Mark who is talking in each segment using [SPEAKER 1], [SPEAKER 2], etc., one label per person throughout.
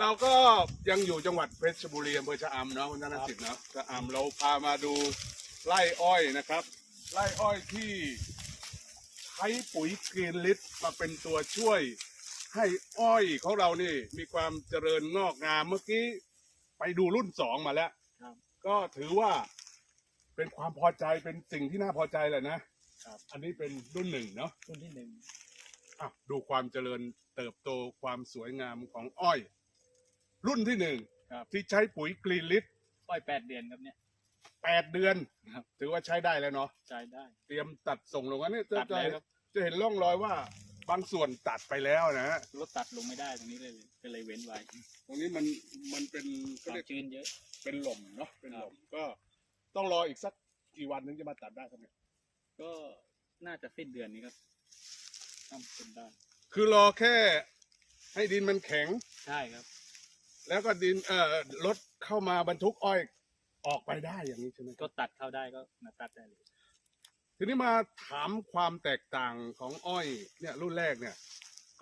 [SPEAKER 1] เราก็ยังอยู่จังหวัดเพชรบุรีอำเภอชะอำเนาะคุณธนสิทธิ์เนาะชะอำเราพามาดูไร่อ้อยนะครับ ไร่อ้อยที่ใช้ปุ๋ยกรีนลิตมาเป็นตัวช่วย ให้อ้อยของเรานี่มีความเจริญงอกงามเมื่อกี้ไปดูรุ่นสองมาแล้ว
[SPEAKER 2] ครับ
[SPEAKER 1] ก็ถือว่าเป็นความพอใจเป็นสิ่งที่น่าพอใจแหละนะครับ อันนี้เป็นรุ่นหนึ่งเนาะ
[SPEAKER 2] รุ่นที่หนึ่ง
[SPEAKER 1] อะดูความเจริญเติบโตความสวยงามของอ้อย รุ่นที่หนึ่ง
[SPEAKER 2] ครับ
[SPEAKER 1] ที่ใช้ปุ๋ยกรีนลิต
[SPEAKER 2] อ้อยแปดเดือนครับเนี่ย
[SPEAKER 1] แปดเดือน
[SPEAKER 2] ครับ
[SPEAKER 1] ถือว่าใช้ได้แล้วเนาะ
[SPEAKER 2] ใช้ได้
[SPEAKER 1] เตรียมตัดส่งลงอันนี้จะ
[SPEAKER 2] ตัดแล้วครับ
[SPEAKER 1] จะเห็นร่องรอยว่าบางส่วนตัดไปแล้วนะฮะ
[SPEAKER 2] รถตัดลงไม่ได้ตรงนี้เลยก็เลยเว้นไว้
[SPEAKER 1] ตรงนี้มันมันเป็น
[SPEAKER 2] ค
[SPEAKER 1] ก็
[SPEAKER 2] วาม
[SPEAKER 1] เรียก
[SPEAKER 2] ชื้นเยอะ
[SPEAKER 1] เป็นหล่มเนาะเป็นหล่ม
[SPEAKER 2] ครับ
[SPEAKER 1] ก็ต้องรออีกสักกี่วันถึงจะมาตัดได้ครับเนี่ย
[SPEAKER 2] ก็น่าจะสิ้นเดือนนี้ครับทำเป็นได้
[SPEAKER 1] คือรอแค่ให้ดินมันแข็ง
[SPEAKER 2] ใช่ครับ
[SPEAKER 1] แล้วก็ดินเอ่อรถเข้ามาบรรทุกอ้อยออกไปได้อย่างนี้ใช่ไหมค
[SPEAKER 2] ก็
[SPEAKER 1] รับ
[SPEAKER 2] ตัดเข้าได้ก็มาตัดได้เลย
[SPEAKER 1] ทีนี้มาถามความแตกต่างของอ้อยเนี่ยรุ่นแรกเนี่ย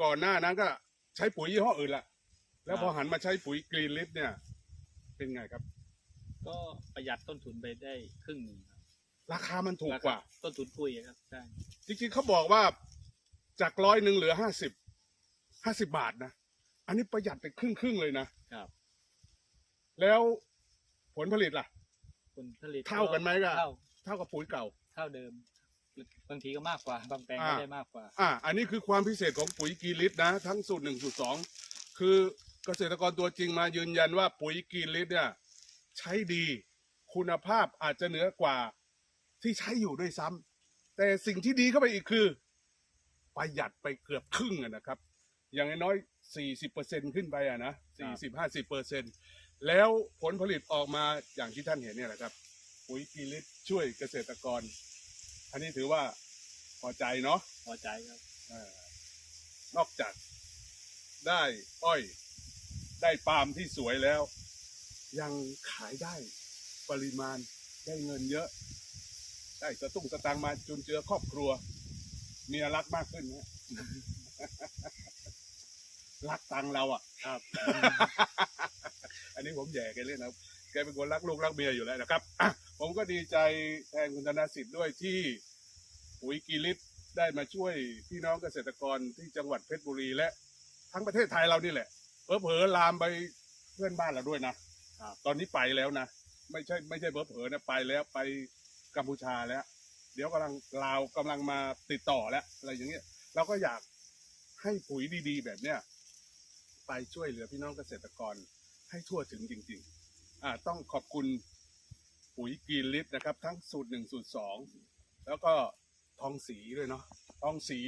[SPEAKER 1] ก่อนหน้านั้นก็ใช้ปุ๋ยยี่ห้ออื่นละแล้วพอหันมาใช้ปุ๋ยกรีนลิฟเนี่ย เป็นไงครับ
[SPEAKER 2] ก็ประหยัดต้นทุนไปได้ครึ่งหนึ่งครับ
[SPEAKER 1] ราคามันถูกกว่า
[SPEAKER 2] ต้นทุนปุ๋ยครับใช่
[SPEAKER 1] จริงๆเขาบอกว่าจากร้อยหนึ่งเหลือห้าสิบห้าสิบาทนะ อันนี้ประหยัดไปครึ่งครึ่งๆเลยนะ
[SPEAKER 2] ครับ
[SPEAKER 1] แล้วผลผลิตล่ะ
[SPEAKER 2] ผลผลิต
[SPEAKER 1] เท่ากันไหมกับ
[SPEAKER 2] เท่า
[SPEAKER 1] เท่ากับปุ๋ยเก่า
[SPEAKER 2] เท่าเดิม บางทีก็มากกว่า บางแปลงก็
[SPEAKER 1] อ่า
[SPEAKER 2] ได้มากกว่า
[SPEAKER 1] อ่า อันนี้คือความพิเศษของปุ๋ยกรีนลิตนะ ทั้งสูตรหนึ่งสูตรสองคือเกษตรกรตัวจริงมายืนยันว่าปุ๋ยกรีนลิตเนี่ยใช้ดี คุณภาพอาจจะเหนือกว่าที่ใช้อยู่ด้วยซ้ำแต่สิ่งที่ดีเข้าไปอีกคือ ประหยัดไปเกือบครึ่งอะนะครับ อย่างน้อย สี่สิบเปอร์เซ็นขึ้นไปอะนะสี่สิบห้าสิบเปอร์เซ็นแล้วผลผลิตออกมาอย่างที่ท่านเห็นเนี่ยแหละครับ ปุ๋ยกรีนลิตช่วยเกษตรกร อันนี้ถือว่าพอใจเนาะ
[SPEAKER 2] พอใจครับ
[SPEAKER 1] เอ่อนอกจากได้อ้อยได้ปาล์มที่สวยแล้ว ยังขายได้ปริมาณได้เงินเยอะ ได้สตุ้งสตางค์มาจุนเจือครอบครัว เมียรักมากขึ้นนะ รักตังเราอะ
[SPEAKER 2] ครับ
[SPEAKER 1] อันนี้ผมแย่แกเล่นนะครับแกเป็นคนรักลูกรักเมียอยู่แล้วนะครับอะผมก็ดีใจแทนคุณธนสิทธิ์ด้วยที่ปุ๋ยกีริตได้มาช่วยพี่น้องเกษตรกรที่จังหวัดเพชรบุรีและ ทั้งประเทศไทยเรานี่แหละเผลอๆลามไปเพื่อนบ้านเราด้วยนะครับตอนนี้ไปแล้วนะไม่ใช่ไม่ใช่เผลอๆนะไปแล้วไปกัมพูชาแล้ว เดี๋ยวกำลังลาวกำลังมาติดต่อแล้วอะไรอย่างเงี้ยเราก็อยากให้ปุ๋ยดีๆ แบบเนี้ย ไปช่วยเหลือพี่น้องเกษตรกรให้ทั่วถึงจริงๆอ่าต้องขอบคุณปุ๋ยกรีนลิตนะครับ ทั้งสูตรหนึ่งสูตรสองแล้วก็ทองสีด้วยเนาะทองสี